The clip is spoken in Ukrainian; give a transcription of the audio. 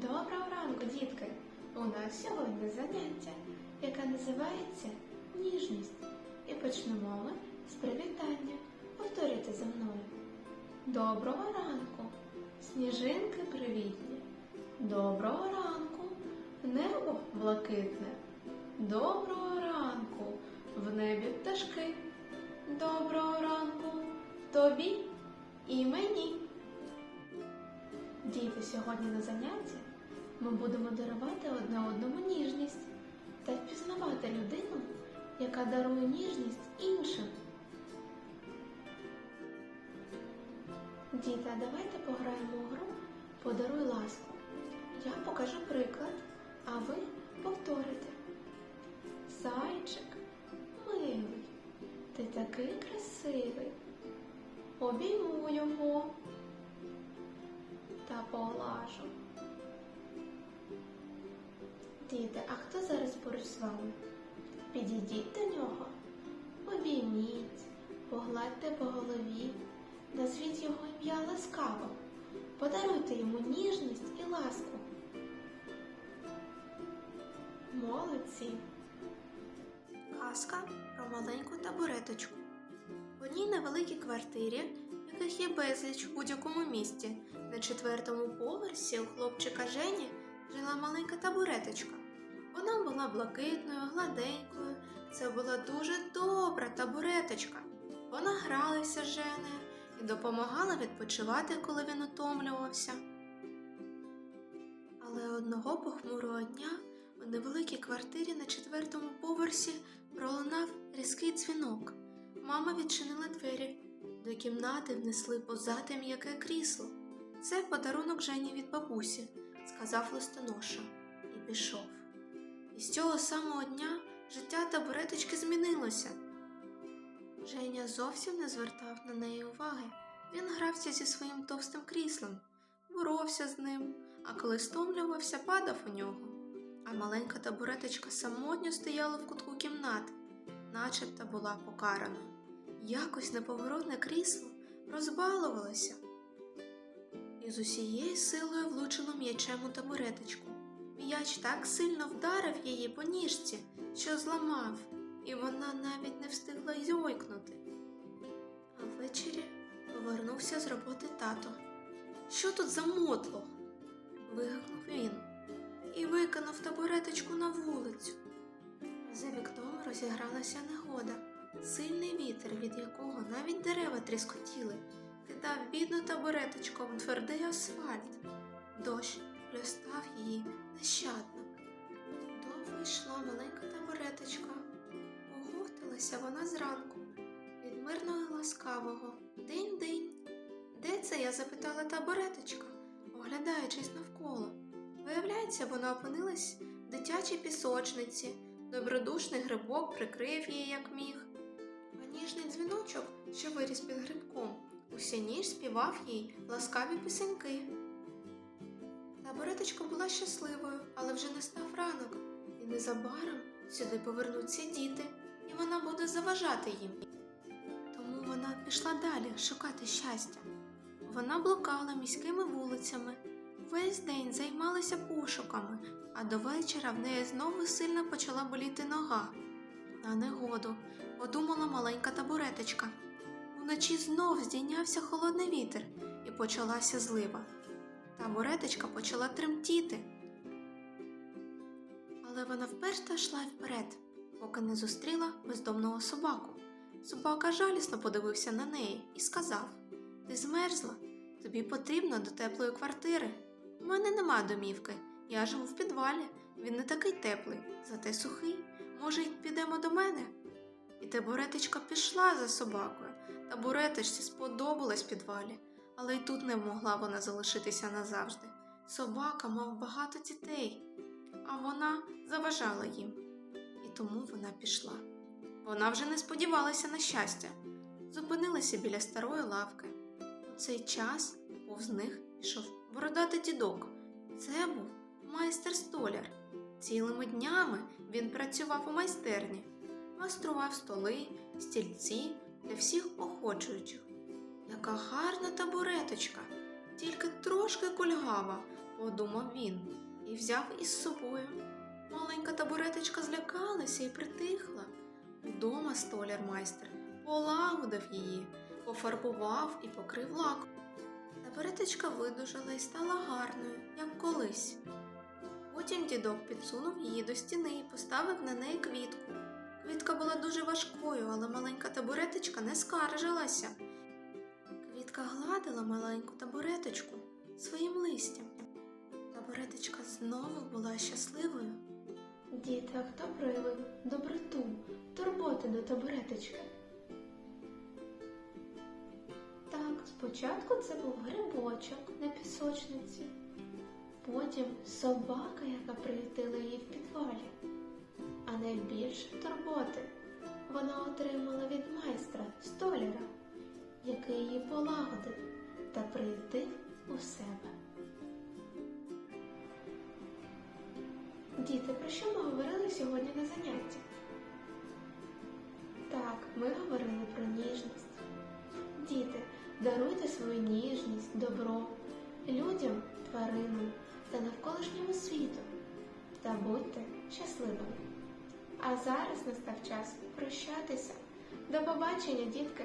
Доброго ранку, дітки! У нас сьогодні заняття, яке називається ніжність. І почнемо ми з привітання. Повторюйте за мною. Доброго ранку! Сніжинки привітні. Доброго ранку! Небо блакитне. Доброго ранку! В небі пташки. Доброго ранку! Тобі і мені. Діти, сьогодні на занятті ми будемо дарувати одне одному ніжність та впізнавати людину, яка дарує ніжність іншим. Діти, давайте пограємо у гру Подаруй ласку. Я покажу приклад, а ви повторите. Зайчик, милий, ти такий красивий. Обійму його та поглажу. Діти, а хто зараз поруч з вами? Підійдіть до нього, обійміть, погладьте по голові, назвіть його ім'я ласкаво, подаруйте йому ніжність і ласку. Молодці! Казка про маленьку табуреточку. В одній невеликій квартирі, яких є безліч у будь-якому місті, на четвертому поверсі у хлопчика Жені жила маленька табуреточка. Вона була блакитною, гладенькою. Це була дуже добра табуреточка. Вона гралася з Женею і допомагала відпочивати, коли він утомлювався. Але одного похмурого дня у невеликій квартирі на четвертому поверсі пролунав різкий дзвінок. Мама відчинила двері. До кімнати внесли позате м'яке крісло. Це подарунок Жені від бабусі, сказав листоноша, і пішов. І з цього самого дня життя табуреточки змінилося. Женя зовсім не звертав на неї уваги. Він грався зі своїм товстим кріслом, боровся з ним, а коли стомлювався, падав у нього. А маленька табуреточка самотньо стояла в кутку кімнати, начебто була покараною. Якось неповоротне крісло розбалувалося і з усією силою влучило м'ячем у табуреточку. М'яч так сильно вдарив її по ніжці, що зламав, і вона навіть не встигла йойкнути. А ввечері повернувся з роботи тато. Що тут за мотлох? вигукнув він і викинув табуреточку на вулицю. За вікном розігралася негода. Сильний вітер, від якого навіть дерева тріскотіли, кидав бідну табуреточку в твердий асфальт. Дощ плюстав її нещадно. Довго йшла маленька табуреточка. Оговталася вона зранку від мирного і ласкавого. День-день. Де це я запитала табуреточка, оглядаючись навколо. Виявляється, вона опинилась в дитячій пісочниці. Добродушний грибок прикрив її, як міг. А ніжний дзвіночок, що виріс під грибком, уся ніж співав їй ласкаві пісеньки. Табуреточка була щасливою, але вже не став ранок, і незабаром сюди повернуться діти, і вона буде заважати їм. Тому вона пішла далі шукати щастя. Вона блукала міськими вулицями, весь день займалася пошуками, а до вечора в неї знову сильно почала боліти нога. На негоду подумала маленька табуреточка. Уночі знов здійнявся холодний вітер і почалася злива. Табуреточка почала тремтіти. Але вона вперто йшла вперед, поки не зустріла бездомного собаку. Собака жалісно подивився на неї і сказав: Ти змерзла, тобі потрібно до теплої квартири. У мене нема домівки, я живу в підвалі. Він не такий теплий, зате сухий. Може, й підемо до мене? І табуреточка пішла за собакою. Табуреточці сподобалось в підвалі, але й тут не могла вона залишитися назавжди. Собака мав багато дітей, а вона заважала їм. І тому вона пішла. Вона вже не сподівалася на щастя, зупинилася біля старої лавки. У цей час повз них йшов бородатий дідок. Це був майстер столяр. Цілими днями він працював у майстерні, майстрував столи, стільці для всіх охочуючих. Яка гарна табуреточка, тільки трошки кульгава, подумав він і взяв із собою. Маленька табуреточка злякалася і притихла. Вдома столяр майстер полагодив її, пофарбував і покрив лаком. Табуреточка видужала і стала гарною, як колись. Потім дідок підсунув її до стіни і поставив на неї квітку. Квітка була дуже важкою, але маленька табуреточка не скаржилася. Квітка гладила маленьку табуреточку своїм листям. Табуреточка знову була щасливою. Діти, а хто проявив доброту, турботи до табуреточки? Так, спочатку це був грибочок на пісочниці, потім собака, яка приютила її в підвалі. А найбільше турботи вона отримала від майстра, столяра, який її полагодив та приютив у себе. Діти, про що ми говорили сьогодні на занятті? Так, ми говорили про ніжність. Діти, даруйте свою ніжність, добро людям, тваринам та навколишньому світу та будьте щасливими. А зараз настав час прощатися. До побачення, дітки!